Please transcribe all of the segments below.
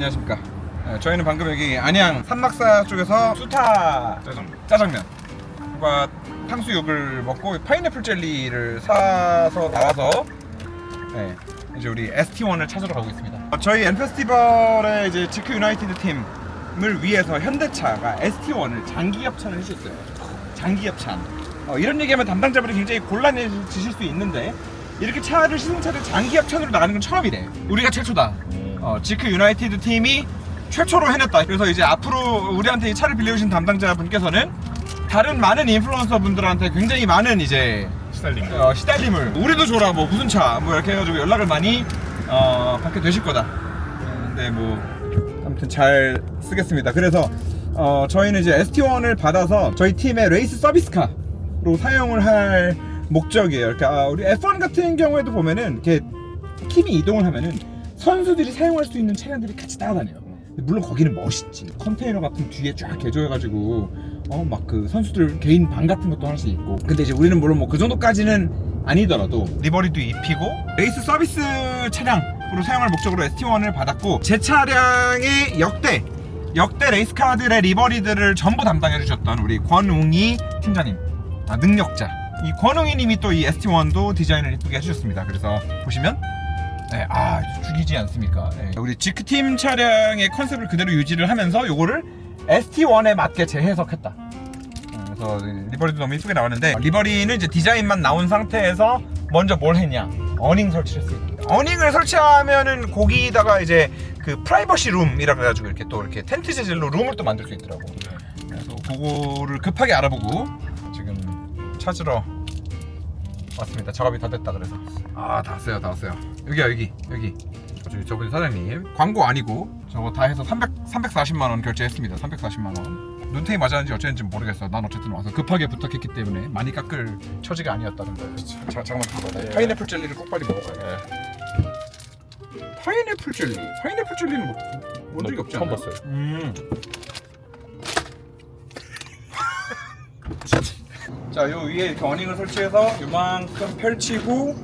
안녕하십니까. 네, 저희는 방금 여기 안양 산막사 쪽에서 수타 짜장면. 과 탕수육을 먹고 파인애플 젤리를 사서 나와서 네, 이제 우리 ST1을 찾으러 가고 있습니다. 어, 저희 N 페스티벌의 이제 지크 유나이티드 팀을 위해서 현대차가 ST1을 장기 협찬을 해주셨어요. 장기 협찬. 어, 이런 얘기하면 담당자분이 굉장히 곤란해지실 수 있는데 이렇게 차를 시승차를 장기 협찬으로 나가는 건 처음이래. 우리가 최초다. 어, 지크 유나이티드 팀이 최초로 해냈다. 그래서 이제 앞으로 우리한테 이 차를 빌려주신 담당자분께서는 다른 많은 인플루언서 분들한테 굉장히 많은 이제 시달림. 어, 시달림을 우리도 줘라 뭐 무슨 차 뭐 이렇게 해가지고 연락을 많이 어, 받게 되실 거다. 어, 근데 뭐 아무튼 잘 쓰겠습니다. 그래서 어, 저희는 이제 ST1을 받아서 저희 팀의 레이스 서비스카로 사용을 할 목적이에요. 그러니까 아, 우리 F1 같은 경우에도 보면은 이렇게 팀이 이동을 하면은 선수들이 사용할 수 있는 차량들이 같이 따라다녀요. 근데 물론 거기는 멋있지. 컨테이너 같은 뒤에 쫙 개조해가지고 어 막 그 선수들 개인 방 같은 것도 하나씩 있고. 근데 이제 우리는 물론 뭐 그 정도까지는 아니더라도 리버리도 입히고 레이스 서비스 차량으로 사용할 목적으로 ST1을 받았고 제 차량의 역대 역대 레이스카들의 리버리들을 전부 담당해 주셨던 우리 권웅이 팀장님 아, 능력자 이 권웅이 님이 또 이 ST1도 디자인을 이쁘게 해주셨습니다 그래서 보시면 네, 아 죽이지 않습니까? 네. 우리 지크팀 차량의 컨셉을 그대로 유지를 하면서 요거를 ST1에 맞게 재해석했다. 어, 그래서 리버리도 너무 이쁘게 나왔는데 리버리는 이제 디자인만 나온 상태에서 먼저 뭘 했냐? 어닝 설치를 했습니다 어닝을 설치하면은 거기다가 이제 그 프라이버시 룸이라 그래가지고 이렇게 또 이렇게 텐트 재질로 룸을 또 만들 수 있더라고. 그래서 그거를 급하게 알아보고 지금 찾으러 왔습니다. 작업이 다 됐다 그래서. 아 다 왔어요 다 왔어요. 여기야 여기 여기. 저기 저분 사장님. 광고 아니고 저거 다 해서 300, 340만 원 결제했습니다. 340만 원. 눈탱이 맞았는지 어쨌는지 모르겠어. 난 어쨌든 와서 급하게 부탁했기 때문에 많이 깎을 처지가 아니었다는 거예요. 자, 잠깐만 잠깐만 네. 파인애플 젤리를 꼭 빨리 먹어봐요. 파인애플 젤리. 파인애플 jel리는 뭐, 본 적이 없지 처음 않아요? 봤어요. 음. 자, 요 위에 이렇게 어닝을 설치해서 요만큼 펼치고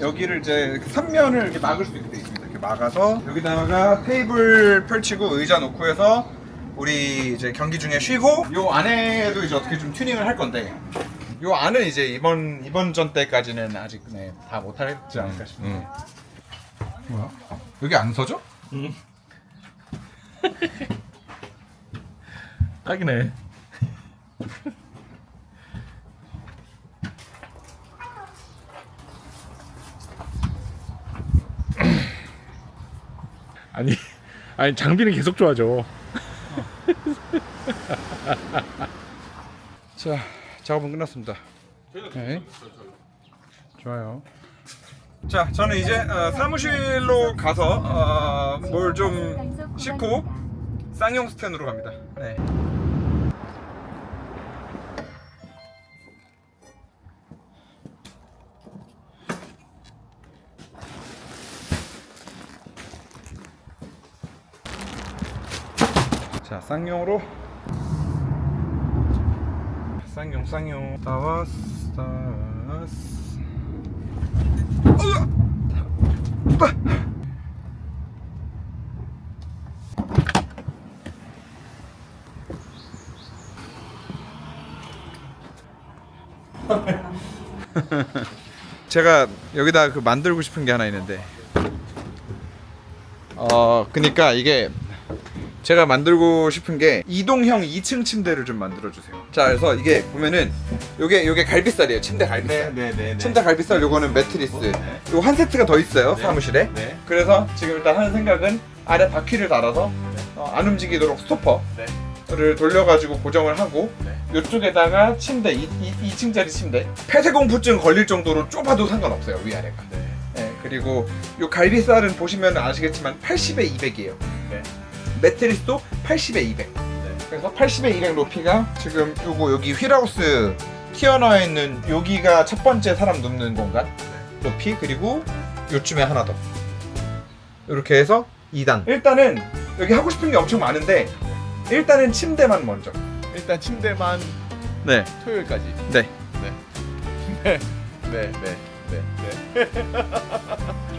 여기를 이제 삼면을 이렇게 막을 수 있게 돼 있습니다. 이렇게 막아서 여기다가 테이블 펼치고 의자 놓고 해서 우리 이제 경기 중에 쉬고 요 안에도 이제 어떻게 좀 튜닝을 할 건데 요 안은 이제 이번 이번 전 때까지는 아직 네, 다 못하지 않을까 싶은데 뭐야? 여기 안 서죠? 딱이네. 아니, 아니 장비는 계속 좋아져. 자, 작업은 끝났습니다. 네. 좋아요. 자, 저는 이제 어, 사무실로 가서 어, 뭘좀 싣고 쌍용 스탠으로 갑니다. 네. 자, 쌍용으로. 쌍용 쌍용. 따와스 따와스! 제가 여기다 그 만들고 싶은 게 하나 있는데. 어 그니까 이게 제가 만들고 싶은 게 이동형 2층 침대를 좀 만들어 주세요. 자, 그래서 이게 보면은 요게 요게 갈비살이에요. 침대 갈비살. 네, 침대 갈비살 요거는 매트리스. 요한 세트가 더 있어요. 사무실에. 네. 그래서 지금 일단 하는 생각은 아래 바퀴를 달아서 어, 안 움직이도록 스토퍼를 돌려가지고 고정을 하고 네. 이쪽에다가 침대 2, 2층짜리 침대 폐쇄공포증 걸릴 정도로 좁아도 상관없어요 위아래가. 네, 그리고 요 갈비살은 보시면 아시겠지만 80에 200이에요. 네. 매트리스도 80에 200. 그래서 80에 200 높이가 지금 요거 여기 휠하우스 튀어나와 있는 여기가 첫 번째 사람 눕는 공간 높이 그리고 요쯤에 하나 더. 이렇게 해서 2단. 일단은 여기 하고 싶은 게 엄청 많은데 일단은 침대만 먼저. 일단 침대만 네. 토요일까지. 네. 네, 네, 네, 네, 네.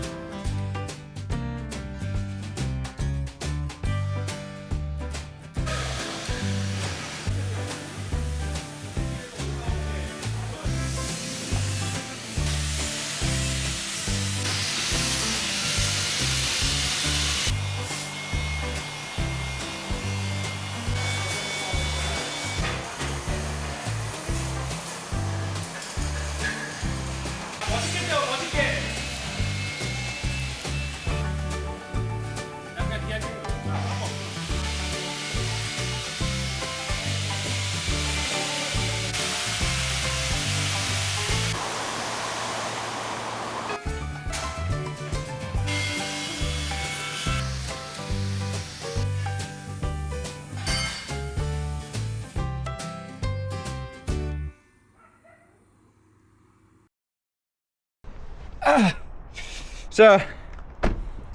자,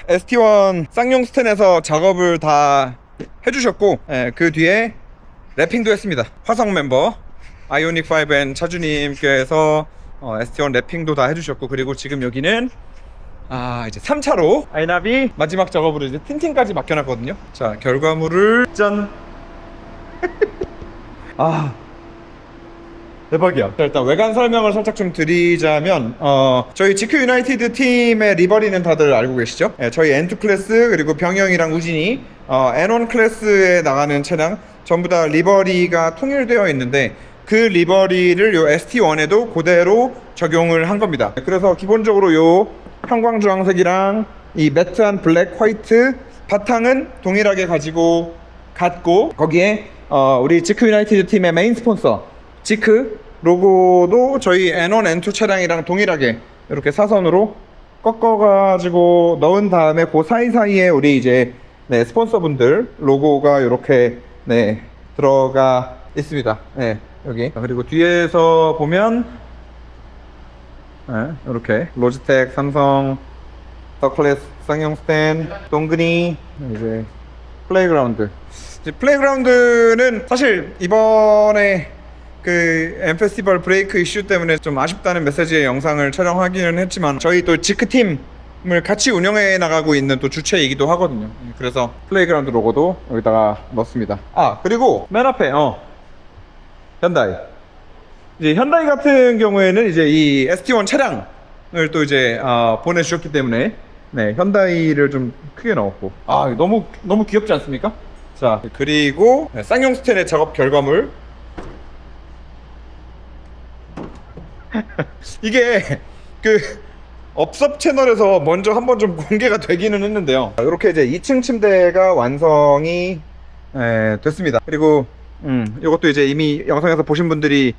ST1 쌍용 스텐에서 작업을 다 해주셨고, 예, 그 뒤에 랩핑도 했습니다. 화성 멤버 아이오닉 5N 차주님께서 어, ST1 랩핑도 다 해주셨고, 그리고 지금 여기는 아 이제 3차로 아이나비 마지막 작업으로 이제 틴팅까지 맡겨놨거든요. 자 결과물을 짠. 아 대박이야. 자, 일단 외관 설명을 살짝 좀 드리자면 어, 저희 GQ 유나이티드 팀의 리버리는 다들 알고 계시죠? 예, 저희 N2 클래스 그리고 병영이랑 우진이 어, N1 클래스에 나가는 차량 전부 다 리버리가 통일되어 있는데 그 리버리를 요 ST1에도 그대로 적용을 한 겁니다. 그래서 기본적으로 요 형광 주황색이랑 이 매트한 블랙 화이트 바탕은 동일하게 가지고 갔고 거기에 어, 우리 지크 유나이티드 팀의 메인 스폰서 지크 로고도 저희 N1, N2 차량이랑 동일하게 이렇게 사선으로 꺾어가지고 넣은 다음에 그 사이사이에 우리 이제 네, 스폰서분들 로고가 이렇게 네, 들어가 있습니다. 네, 여기. 그리고 뒤에서 보면 네, 이렇게 로지텍, 삼성, 더클래스, 쌍용 스탠, 동근이 이제 플레이그라운드. 이제 플레이그라운드는 사실 이번에 그 엠페스티벌 브레이크 이슈 때문에 좀 아쉽다는 메시지의 영상을 촬영하기는 했지만 저희 또 지크 팀 을 같이 운영해 나가고 있는 또 주체이기도 하거든요. 그래서 플레이그라운드 로고도 여기다가 넣습니다. 아 그리고 맨 앞에 어 현다이. 이제 현다이 같은 경우에는 이제 이 ST1 차량을 또 이제 아, 보내주셨기 때문에 네 현다이를 좀 크게 넣었고 아 너무 너무 귀엽지 않습니까? 자 그리고 네, 쌍용 스텐의 작업 결과물 이게 그 업섭 채널에서 먼저 한번 좀 공개가 되기는 했는데요. 이렇게 이제 2층 침대가 완성이 에, 됐습니다. 그리고 음, 이것도 이제 이미 영상에서 보신 분들이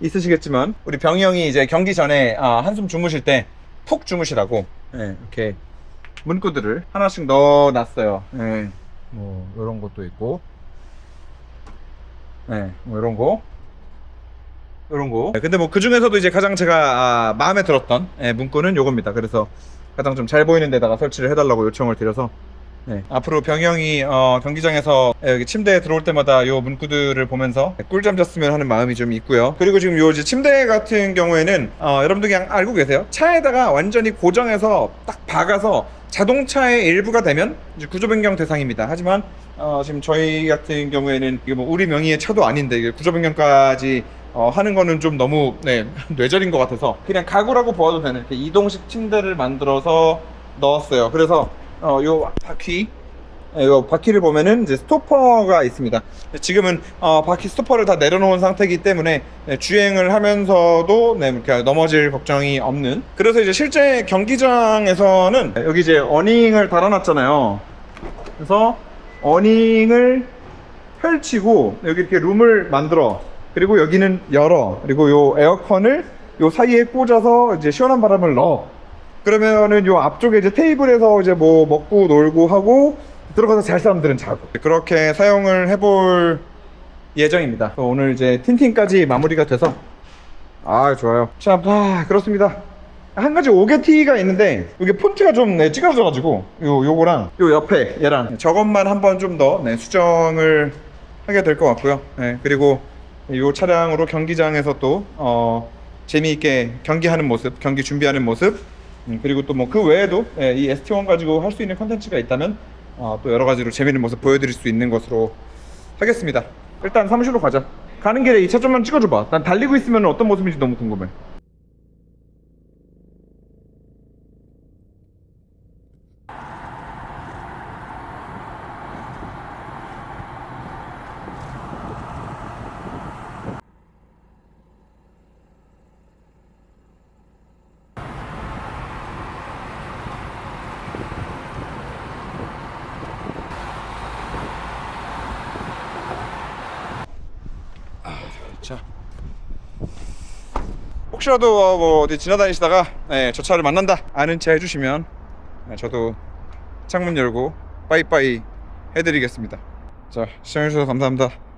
있으시겠지만 우리 병이 형이 이제 경기 전에 아, 한숨 주무실 때 푹 주무시라고 예, 이렇게 문구들을 하나씩 넣어놨어요. 예, 뭐 이런 것도 있고, 예, 뭐 이런 거. 이런 거. 근데 뭐 그 중에서도 이제 가장 제가 아, 마음에 들었던 예, 문구는 요겁니다. 그래서 가장 좀 잘 보이는 데다가 설치를 해달라고 요청을 드려서 네. 앞으로 병영이 어, 경기장에서 여기 침대에 들어올 때마다 요 문구들을 보면서 꿀잠 잤으면 하는 마음이 좀 있고요. 그리고 지금 요 이제 침대 같은 경우에는 어, 여러분들 그냥 알고 계세요. 차에다가 완전히 고정해서 딱 박아서 자동차의 일부가 되면 이제 구조 변경 대상입니다. 하지만 어, 지금 저희 같은 경우에는 이게 뭐 우리 명의의 차도 아닌데 이게 구조 변경까지 어, 하는 거는 좀 너무 네, 뇌절인 것 같아서 그냥 가구라고 보아도 되는 이렇게 이동식 침대를 만들어서 넣었어요. 그래서 어, 요 바퀴 예, 요 바퀴를 보면은 이제 스토퍼가 있습니다. 지금은 어, 바퀴 스토퍼를 다 내려놓은 상태이기 때문에 네, 주행을 하면서도 네, 이렇게 넘어질 걱정이 없는. 그래서 이제 실제 경기장에서는 여기 이제 어닝을 달아놨잖아요. 그래서 어닝을 펼치고 여기 이렇게 룸을 만들어 그리고 여기는 열어. 그리고 요 에어컨을 요 사이에 꽂아서 이제 시원한 바람을 넣어. 그러면은 요 앞쪽에 이제 테이블에서 이제 뭐 먹고 놀고 하고 들어가서 잘 사람들은 자고. 그렇게 사용을 해볼 예정입니다. 오늘 이제 틴팅까지 마무리가 돼서. 아 좋아요. 자 아, 그렇습니다. 한 가지 오게 티가 있는데 이게 폰트가 좀 네, 찌그러져가지고 요 요거랑 요 옆에 얘랑 저것만 한번 좀더 네, 수정을 하게 될 것 같고요. 네, 그리고 이 차량으로 경기장에서 또 어, 재미있게 경기하는 모습, 경기 준비하는 모습, 음, 그리고 또 뭐 그 외에도 예, 이 ST1 가지고 할 수 있는 컨텐츠가 있다면 어, 또 여러 가지로 재미있는 모습 보여드릴 수 있는 것으로 하겠습니다. 일단 사무실로 가자. 가는 길에 이 차 좀만 찍어줘봐. 난 달리고 있으면 어떤 모습인지 너무 궁금해. 자. 혹시라도 어, 뭐 어디 지나다니시다가 네, 저 차를 만난다 아는 체 해주시면 네, 저도 창문 열고 빠이빠이 해드리겠습니다. 자 시청해주셔서 감사합니다.